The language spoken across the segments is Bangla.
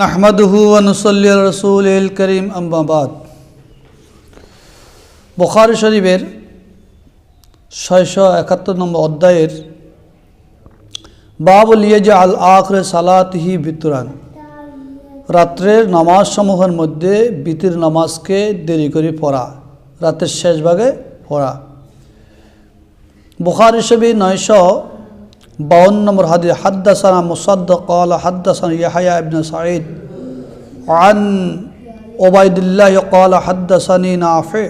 নাহমাদুহু আনুসল্লি রসুল এল করিম আম্বাবাদ বখারি শরীফের ছয়শো একাত্তর নম্বর অধ্যায়ের বাবুল ইয়েজা আল আখরে সালাতহি বিতুরান। রাত্রের নামাজ সমূহের মধ্যে বিতির নামাজকে দেরি করে পড়া, রাতের শেষ ভাগে পড়া। বুখারি শবি নয়শো বাউন্ন নম্বর হাদি হাদ্দাসানা মুসাদ্দ قال حدثنا يحيى بن سعيد عن عبيد الله قال حدثني نافع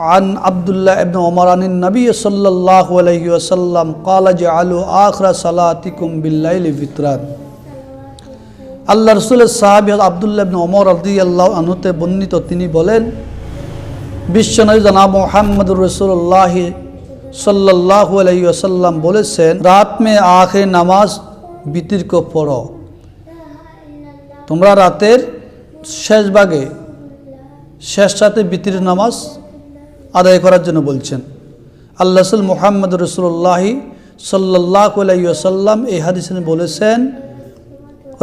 عن عبد الله بن عمر عن النبي صلى الله عليه وسلم قال جعلوا آخر صلاتكم بالليل فطران আল্লাহ রসুলের সাহাবি আবদুল্লাহ ইবনে ওমর রদি আল্লাহ আনহুতে বর্ণিত তিনি বলেন বিশ্বনবী জনাব মোহাম্মদুর রসুল্লাহ সাল্লাহ আলাইসাল্লাম বলেছেন, রাত মে আখে নামাজ বিতির পড়ো। তোমরা রাতের শেষ ভাগে, শেষ রাতে বিতির নামাজ আদায় করার জন্য বলছেন। আল্লাহ রসুল মোহাম্মদ রসুল্লাহি সাল্লাহ আলাইসাল্লাম এই হাদিসে বলেছেন,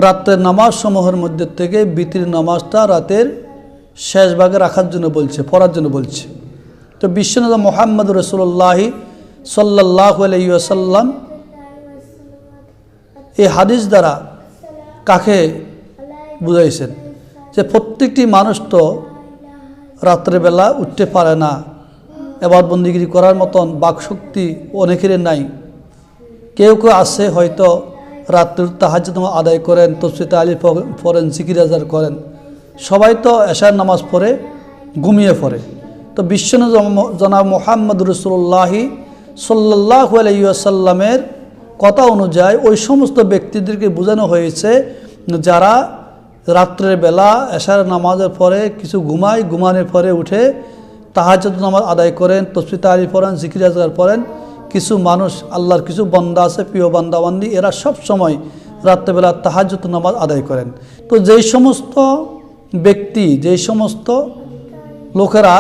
রাতের নামাজ সমূহের মধ্যে থেকে বিতির নামাজটা রাতের শেষ ভাগে রাখার জন্য বলছে, পড়ার জন্য বলছে। তো বিশ্বনাথ মোহাম্মদ রসুল্লাহি সাল্লাহ আলাইসাল্লাম এই হাদিস দ্বারা কাকে বুঝাইছেন? যে প্রত্যেকটি মানুষ তো রাত্রেবেলা উঠতে পারে না। এবার বন্দিগিরি করার মতন বাকশক্তি অনেকেরই নাই। কেউ কেউ আছে হয়তো রাত্রির তাহাজ আদায় করেন তসফিতে আলী পড়েন, জিকির আজার করেন। সবাই তো এশার নামাজ পড়ে, ঘুমিয়ে পড়ে। তো বিশ্বন জনাব মোহাম্মদ রসুল্লাহি সাল্লাহ আলাইসাল্লামের কথা অনুযায়ী ওই সমস্ত ব্যক্তিদেরকে বোঝানো হয়েছে যারা রাত্রের বেলা এশার নামাজের পরে কিছু ঘুমায়, ঘুমানোর পরে উঠে তাহাজত নামাজ আদায় করেন তসফিতা আলী পড়েন, জিকির আজগার পড়েন, কিছু মানুষ আল্লাহর কিছু বান্দা আছে, প্রিয় বান্দাবান্দি, এরা সব সময় রাত্রেবেলা তাহাজত নামাজ আদায় করেন। তো যেই সমস্ত ব্যক্তি, যেই সমস্ত লোকেরা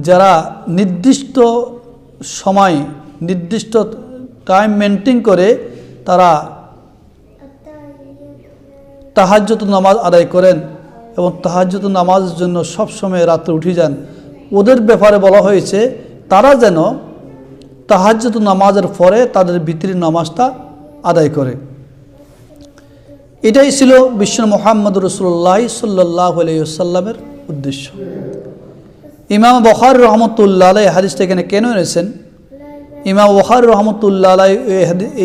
যারা নির্দিষ্ট সময়, নির্দিষ্ট টাইম মেনটেন করে, তারা তাহাজ্যত নামাজ আদায় করেন এবং তাহাজ্যত নামাজের জন্য সব সময় রাত্রে উঠে যান। ওদের ব্যাপারে বলা হয়েছে, তারা যেন তাহাজ্যত নামাজের পরে তাদের ভিতরি নামাজটা আদায় করে। এটাই ছিল বিশ্ব মোহাম্মদ রসুল্লাহ সাল্লাহ আলাইসাল্লামের উদ্দেশ্য। ইমাম বখার রহমতুল্লাহ আলাই হাদিসটা এখানে কেন এনেছেন? ইমাম বখার রহমতুল্লাহ আলাই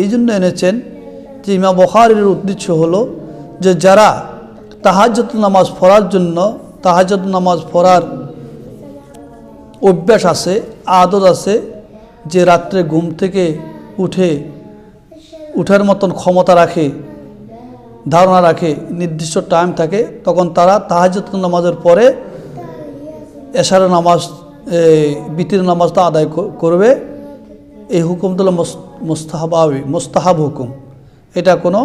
এই জন্য এনেছেন যে ইমাম বখারের উদ্দেশ্য হলো যে যারা তাহাজত নামাজ পড়ার জন্য তাহাজত নামাজ পড়ার অভ্যাস আছে, আদত আছে, যে রাত্রে ঘুম থেকে উঠে উঠার মতন ক্ষমতা রাখে, ধারণা রাখে, নির্দিষ্ট টাইম থাকে, তখন তারা তাহাজত নামাজের পরে এশার নামাজ বিতির নামাজটা আদায় করবে। এই হুকুমটা হলো মোস্তাহাবি মোস্তাহাব হুকুম। এটা কোনো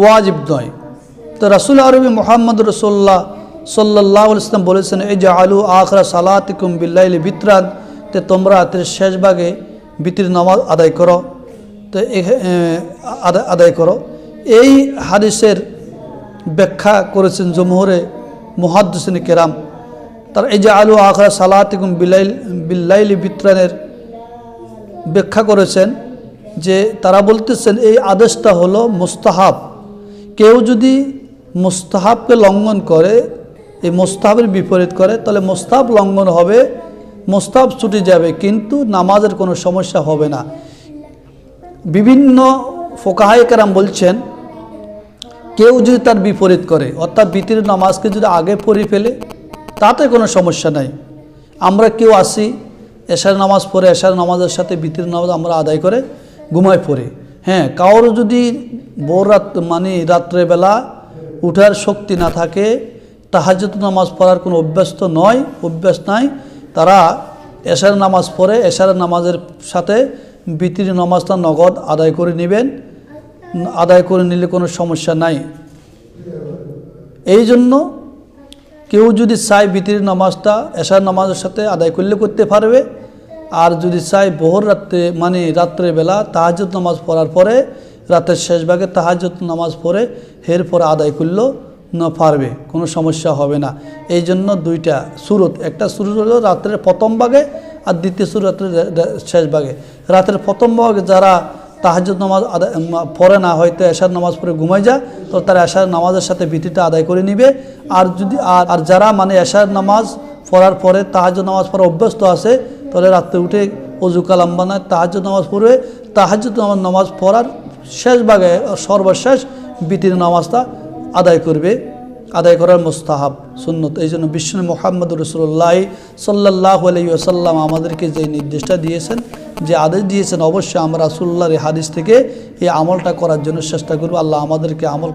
ওয়াজিব নয়। তো রাসুল আরবি মোহাম্মদ রসোল্লা সাল্লাহ ইসলাম বলেছেন এই যে আলু আখরা সালাতিকুম বিল্লাইলি বিত্রান। তে তোমরা রাতের শেষ ভাগে বিতির নামাজ আদায় করো। তো আদায় করো। এই হাদিসের ব্যাখ্যা করেছেন জমহরে মুহাদ্দিন কেরাম। তার এই যে আলু আখরা সালাতিকুম বিল্লাইল বিত্রানের ব্যাখ্যা করেছেন যে তারা বলতেছেন এই আদেশটা হলো মোস্তাহাব। কেউ যদি মোস্তাহাবকে লঙ্ঘন করে, এই মোস্তাহাবের বিপরীত করে, তাহলে মোস্তাহাব লঙ্ঘন হবে, মোস্তাহাব ছুটে যাবে, কিন্তু নামাজের কোনো সমস্যা হবে না। বিভিন্ন ফোকাহাইকারাম বলছেন, কেউ যদি তার বিপরীত করে, অর্থাৎ বিতির নামাজকে যদি আগে পড়ে ফেলে তাতে কোনো সমস্যা নাই। আমরা কেউ আসি, এশার নামাজ পড়ে, এশার নামাজের সাথে বিতির নামাজ আমরা আদায় করে ঘুমায় পড়ে। হ্যাঁ কারোর যদি ভোর রাত মানে রাত্রেবেলা উঠার শক্তি না থাকে তাহাজত নামাজ পড়ার কোনো অভ্যস্ত নয় অভ্যাস নাই, তারা এশার নামাজ পড়ে, এশার নামাজের সাথে বিতির নামাজটা নগদ আদায় করে নেবেন, আদায় করে নিলে কোনো সমস্যা নাই। এই জন্য কেউ যদি চায় বিতির নামাজটা, এশার নামাজের সাথে আদায় করলে করতে পারবে। আর যদি চায় বহর রাত্রে মানে রাত্রেবেলা তাহাজত নামাজ পড়ার পরে, রাতের শেষ ভাগে তাহাজত নামাজ পড়ে, এরপরে আদায় করলেও না পারবে, কোনো সমস্যা হবে না। এই জন্য দুইটা সুরত, একটা সুরত হলো রাতের প্রথম ভাগে আর দ্বিতীয় সুর রাতের রে- রে- শেষ ভাগে। রাতের প্রথম ভাগে যারা তাহাজুদ নামাজ আদায় পড়ে না হয়তো এশার নামাজ পড়ে ঘুমাই যায়, তো তারা এশার নামাজের সাথে ভিত্তিটা আদায় করে নিবে। আর যদি, আর আর যারা মানে এশার নামাজ পড়ার পরে তাহাজুদ নামাজ পড়া অভ্যস্ত আছে, তাহলে রাত্রে উঠে অজু কালাম বানায় তাহাজুদ নামাজ পড়বে তাহাজুদ নামাজ নামাজ পড়ার শেষ ভাগে, সর্বশেষ বিতির নামাজটা আদায় করবে। আদায় করার মোস্তাহাব, সুন্নত। এই জন্য বিষ্ণু মোহাম্মদ রসুল্লাহ সাল্লাহ আলাইসাল্লাম আমাদেরকে যে নির্দেশটা দিয়েছেন যে আদেশ দিয়েছেন, অবশ্যই আমরা রাসুল্লাহর হাদিস থেকে এই আমলটা করার জন্য চেষ্টা করব। আল্লাহ আমাদেরকে আমল